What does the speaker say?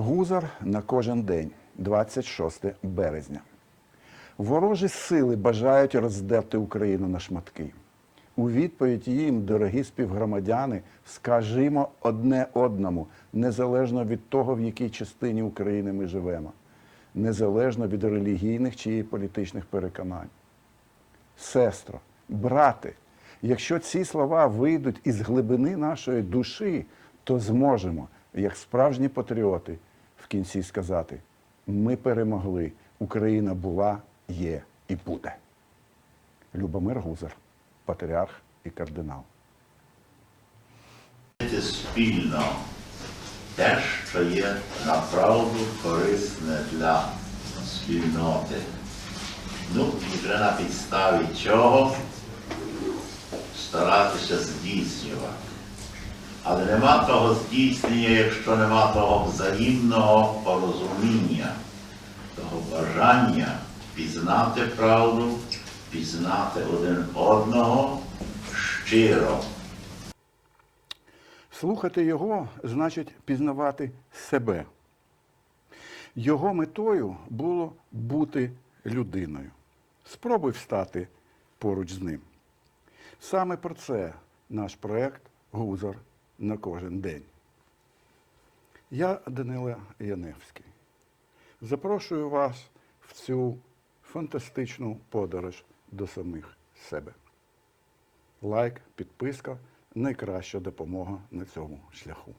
Гузар на кожен день, 26 березня. Ворожі сили бажають роздерти Україну на шматки. У відповідь їм, дорогі співгромадяни, скажімо одне одному, незалежно від того, в якій частині України ми живемо, незалежно від релігійних чи політичних переконань. Сестро, брате, якщо ці слова вийдуть із глибини нашої душі, то зможемо, як справжні патріоти, кінці сказати: ми перемогли, Україна була, є і буде. Любомир Гузар, патріарх і кардинал. Робити спільно те, що є направду корисне для спільноти. Ну і вже на підставі чого старатися здійснювати. Але нема того здійснення, якщо нема того взаємного порозуміння, того бажання пізнати правду, пізнати один одного щиро. Слухати його значить пізнавати себе. Його метою було бути людиною. Спробуй встати поруч з ним. Саме про це наш проект Гузар на кожен день. Я Данила Яневський. Запрошую вас в цю фантастичну подорож до самих себе. Лайк, підписка найкраща допомога на цьому шляху.